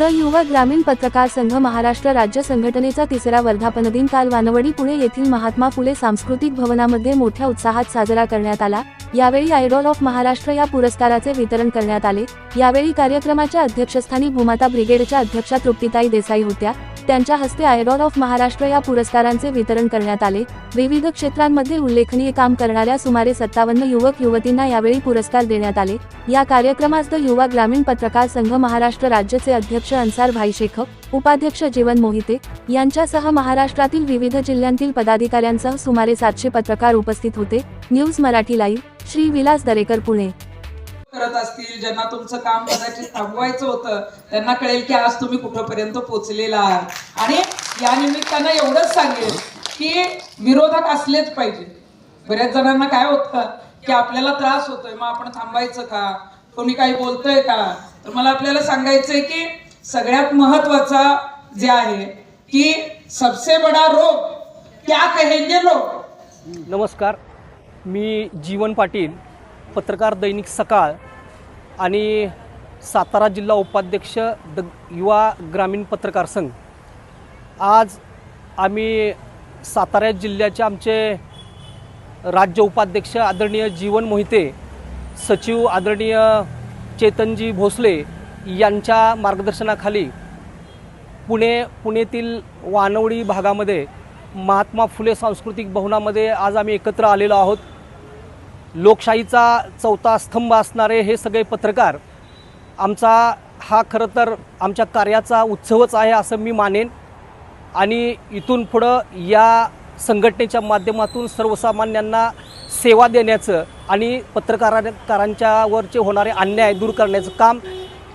The युवा ग्रामीण पत्रकार संघ महाराष्ट्र राज्य संघटनेचा तिसरा वर्धापन दिन काल वानवडी पुणे येथील महात्मा फुले सांस्कृतिक भवनामध्ये मोठ्या उत्साहात साजरा करण्यात आला. यावेळी आयडॉल ऑफ महाराष्ट्र या पुरस्काराचे वितरण करण्यात आले. यावेळी कार्यक्रमाच्या अध्यक्षस्थानी भूमाता ब्रिगेडच्या अध्यक्षा तृप्तीताई देसाई होत्या. त्यांच्या हस्ते आयडॉल ऑफ महाराष्ट्र या पुरस्कारांचे वितरण करण्यात आले. विविध क्षेत्रांमध्ये उल्लेखनीय काम करणाऱ्या सुमारे सत्तावन्न युवक युवतींना यावेळी पुरस्कार देण्यात आले. या कार्यक्रमास द युवा ग्रामीण पत्रकार संघ महाराष्ट्र राज्याचे अध्यक्ष अन्सार भाई शेख उपाध्यक्ष जीवन मोहिते यांच्यासह महाराष्ट्रातील विविध जिल्ह्यांतील पदाधिकाऱ्यांसह सुमारे सातशे पत्रकार उपस्थित होते. News Marathi live Shri Vilas Darekar Pune. करत असतील ज्यांना तुमचं काम कदाचित थांबवायचं होतं त्यांना कळेल की आज तुम्ही कुठंपर्यंत पोहोचलेला आहात. आणि या निमित्तानं एवढंच सांगेल की विरोधक असलेच पाहिजे. बऱ्याच जणांना काय होतं की आपल्याला त्रास होतोय मग आपण थांबायचं का? कोणी काही बोलतोय का? तर मला आपल्याला सांगायचंय की सगळ्यात महत्त्वाचा जे आहे की सबसे बडा रोग क्या कहेंगे लोग नमस्कार. मी जीवन पाटील पत्रकार दैनिक सकाळ आणि सातारा जिल्हा उपाध्यक्ष द युवा ग्रामीण पत्रकार संघ. आज आम्ही सातारा जिल्ह्याचे आमचे राज्य उपाध्यक्ष आदरणीय जीवन मोहिते सचिव आदरणीय चेतनजी भोसले यांच्या मार्गदर्शनाखाली पुणे पुणेतील वानवडी भागामध्ये महात्मा फुले सांस्कृतिक भवनामध्ये आज आम्ही एकत्र आलेलो आहोत. लोकशाहीचा चौथा स्तंभ असणारे हे सगळे पत्रकार आमचा हा खरं तर आमच्या कार्याचा उत्सवच आहे असं मी मानेन. आणि इथून पुढं या संघटनेच्या माध्यमातून सर्वसामान्यांना सेवा देण्याचं आणि पत्रकारांच्यावरचे होणारे अन्याय दूर करण्याचं काम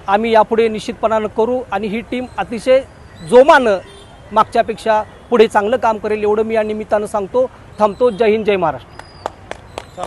आम्ही यापुढे निश्चितपणानं करू आणि ही टीम अतिशय जोमानं मागच्यापेक्षा पुढे चांगलं काम करेल एवढं मी या निमित्तानं सांगतो. थांबतो. जय हिंद जय महाराष्ट्र.